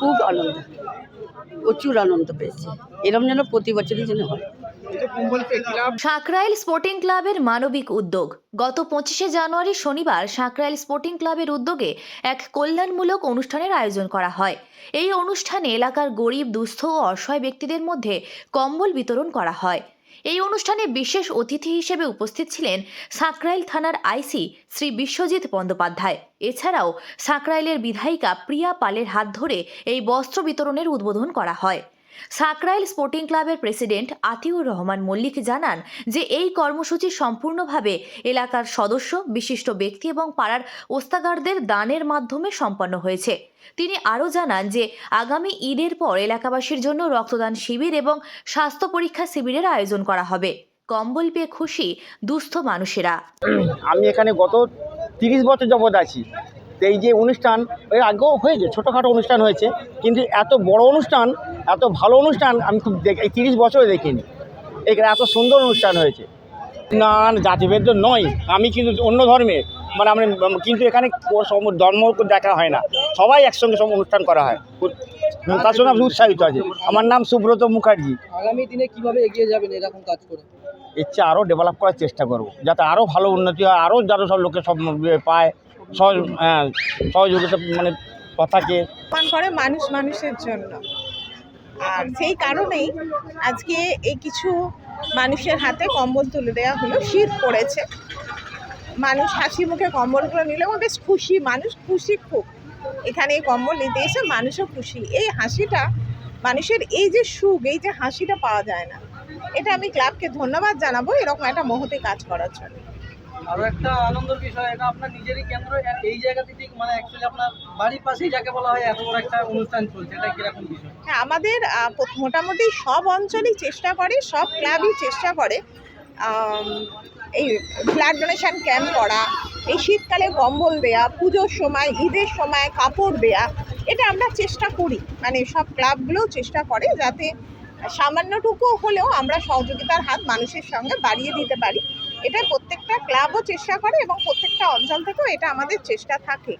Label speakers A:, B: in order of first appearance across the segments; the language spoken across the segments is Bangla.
A: খুব আনন্দ প্রচুর আনন্দ পেয়েছি এরম যেন প্রতি বছরই যেন হয়
B: সাঁকরাইল স্পোর্টিং ক্লাবের মানবিক উদ্যোগ গত পঁচিশে জানুয়ারি শনিবার সাঁকরাইল স্পোর্টিং ক্লাবের উদ্যোগে এক কল্যাণমূলক অনুষ্ঠানের আয়োজন করা হয় এই অনুষ্ঠানে এলাকার গরিব দুস্থ ও অসহায় ব্যক্তিদের মধ্যে কম্বল বিতরণ করা হয় এই অনুষ্ঠানে বিশেষ অতিথি হিসেবে উপস্থিত ছিলেন সাঁকরাইল থানার আইসি শ্রী বিশ্বজিৎ বন্দ্যোপাধ্যায় এছাড়াও সাঁকরাইলের বিধায়িকা প্রিয়া পালের হাত ধরে এই বস্ত্র বিতরণের উদ্বোধন করা হয় সাকরাইল স্পোর্টিং ক্লাবের প্রেসিডেন্ট আতিউর রহমান মল্লিক জানান যে এই কর্মসূচি সম্পূর্ণভাবে এলাকার সদস্য বিশিষ্ট ব্যক্তি এবং পাড়ার ওস্তাগারদের দানের মাধ্যমে সম্পন্ন হয়েছে তিনি আরও জানান যে আগামী ঈদের পর এলাকাবাসীর জন্য রক্তদান শিবির এবং স্বাস্থ্য পরীক্ষা শিবিরের আয়োজন করা হবে কম্বল পেয়ে খুশি দুস্থ মানুষেরা
C: আমি এখানে গত তিরিশ বছর যাবৎ আছি এই যে অনুষ্ঠান এর আগেও হয়েছে ছোটোখাটো অনুষ্ঠান হয়েছে কিন্তু এত বড় অনুষ্ঠান এত ভালো অনুষ্ঠান আমি খুব এই তিরিশ বছরে দেখিনি এখানে এত সুন্দর অনুষ্ঠান হয়েছে না জাতিভেদ নয় আমি কিন্তু অন্য ধর্মের মানে আমি কিন্তু এখানে ধর্ম দেখা হয় না সবাই একসঙ্গে সব অনুষ্ঠান করা হয় তার জন্য আমি উৎসাহিত আছে আমার নাম সুব্রত মুখার্জি
D: আগামী দিনে কীভাবে এগিয়ে যাবেন এরকম কাজ করে
C: ইচ্ছা আরও ডেভেলপ করার চেষ্টা করব যাতে আরও ভালো উন্নতি হয় আরও যাতে সব লোকে সব পায় হ্যাঁ, সহযোগিতা মানে কথাকে
A: করে মানুষ মানুষের জন্য আর সেই কারণেই আজকে এই কিছু মানুষের হাতে কম্বল তুলে দেওয়া হলো শীত পড়েছে মানুষ হাসি মুখে কম্বলগুলো নিলে ও বেশ খুশি মানুষ খুশি খুব এখানে এই কম্বল নিতে এসে মানুষও খুশি এই হাসিটা মানুষের এই যে সুখ এই যে হাসিটা পাওয়া যায় না এটা আমি ক্লাবকে ধন্যবাদ জানাবো এরকম একটা মহতে কাজ করার জন্য
D: আরো একটা আনন্দের বিষয় এটা আপনার নিজেরই কেন্দ্র এই জায়গাতে ঠিক মানে অ্যাকচুয়ালি আপনার বাড়ির পাশেই যাকে বলা হয় এত বড় একটা অনুষ্ঠান চলছে এটা কিরকম বিষয়
A: হ্যাঁ আমাদের মোটামুটি সব অঞ্চলেই চেষ্টা করে সব ক্লাবই চেষ্টা করে এই ব্লাড ডোনেশন ক্যাম্প করা এই শীতকালে কম্বল দেয়া পুজোর সময় ঈদের সময় কাপড় দেয়া এটা আমরা চেষ্টা করি মানে সব ক্লাবগুলোও চেষ্টা করে যাতে সামান্যটুকু হলেও আমরা সহযোগিতার হাত মানুষের সঙ্গে বাড়িয়ে দিতে পারি এটা প্রত্যেকটা ক্লাবও চেষ্টা করে এবং প্রত্যেকটা অঞ্চল থেকেও এটা আমাদের চেষ্টা থাকে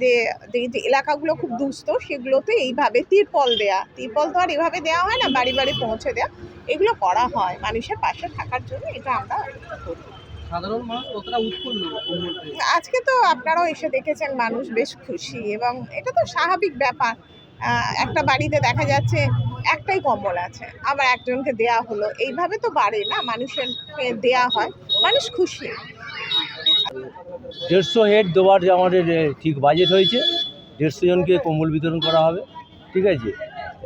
A: যে যে এলাকাগুলো খুব দুস্থ সেগুলোতে এইভাবে তিরপল দেয়া তিরপল তো আর এভাবে দেওয়া হয় না বাড়ি বাড়ি পৌঁছে দেওয়া এগুলো করা হয় মানুষের পাশে থাকার জন্য এটা আমরা করি আজকে তো আপনারাও এসে দেখেছেন মানুষ বেশ খুশি এবং এটা তো স্বাভাবিক ব্যাপার একটা বাড়িতে দেখা যাচ্ছে একটাই কম্বল আছে আবার একজনকে দেয়া হলো এইভাবে তো বাড়ে না মানুষের দেয়া হয় মানুষ খুশি
C: দেড়শো হেড দেওয়ার আমাদের ঠিক বাজেট হয়েছে দেড়শো জনকে কম্বল বিতরণ করা হবে ঠিক আছে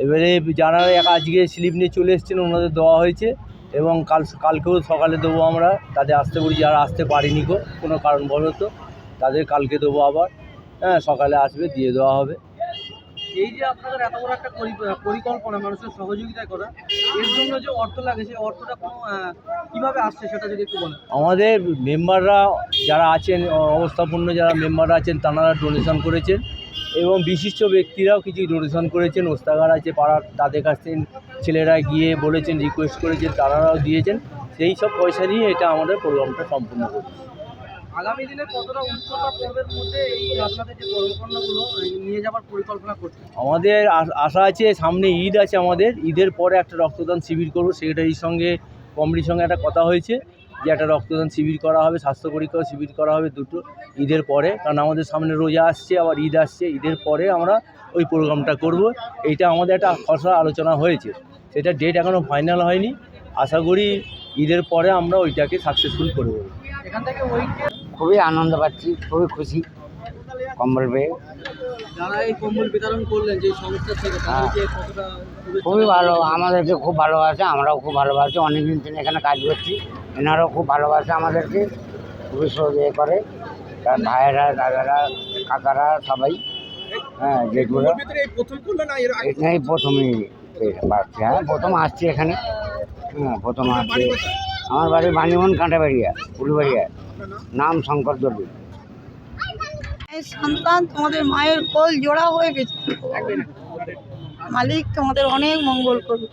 C: এবারে যারা আজকে স্লিপ নিয়ে চলে এসছেন ওনাদের দেওয়া হয়েছে এবং কাল কালকেও সকালে দেবো আমরা তাদের আসতে বলি যারা আসতে পারিনি কোনো কারণবশত তাদের কালকে দেবো আবার হ্যাঁ সকালে আসবে দিয়ে দেওয়া হবে
D: এই যে আপনাদের এত বড় একটা পরিকল্পনা মানুষের সহযোগিতা করা এর জন্য যে অর্থ লাগে সেই অর্থটা কোনো কিভাবে আসছে সেটা যদি একটু বলেন
C: আমাদের মেম্বাররা যারা আছেন অবস্থাপন্ন যারা মেম্বাররা আছেন তারা ডোনেশন করেছেন এবং বিশিষ্ট ব্যক্তিরাও কিছু ডোনেশন করেছেন ওস্তাগার আছে পাড়ার তাদের কাছ থেকে ছেলেরা গিয়ে বলেছেন রিকোয়েস্ট করেছেন তারাও দিয়েছেন সেই সব পয়সা নিয়ে এটা আমাদের প্রোগ্রামটা সম্পূর্ণ করেছে
D: আগামী দিনে কতটা উচ্চতা মধ্যে এই যে নিয়ে যাওয়ার পরিকল্পনা
C: আমাদের আশা আছে সামনে ঈদ আছে আমাদের ঈদের পরে একটা রক্তদান শিবির করবো সেক্রেটারির সঙ্গে কমিটির সঙ্গে একটা কথা হয়েছে যে একটা রক্তদান শিবির করা হবে স্বাস্থ্য পরীক্ষা শিবির করা হবে দুটো ঈদের পরে কারণ আমাদের সামনে রোজা আসছে আবার ঈদ আসছে ঈদের পরে আমরা ওই প্রোগ্রামটা করব এইটা আমাদের একটা খসড়া আলোচনা হয়েছে সেটা ডেট এখনও ফাইনাল হয়নি আশা করি ঈদের পরে আমরা ওইটাকে সাকসেসফুল করে
E: খুবই আনন্দ পাচ্ছি খুবই খুশি কম্বল পেয়ে
D: যারা এই কম্বল বিতরণ করলেন যে সংস্থা থেকে হ্যাঁ। তাদেরকে
E: খুবই ভালো আমাদেরকে খুব ভালোবাসে আমরাও খুব ভালোবাসি অনেকদিন থেকে এখানে কাজ করছি এনারাও খুব ভালোবাসে আমাদেরকে খুবই সহযোগিতা করে তার ভাইয়েরা দাদারা কাকারা সবাই হ্যাঁ যেগুলো এই প্রথমেই হ্যাঁ প্রথম আসছি এখানে হ্যাঁ প্রথম আসছি আমার বাড়ি বানিমন কাঁটাবাড়িয়া উলুবাড়িয়া নাম শঙ্কর দর্বী
A: সন্তান তোমাদের মায়ের কোল জোড়া হয়ে গেছে মালিক তোমাদের অনেক মঙ্গল করবে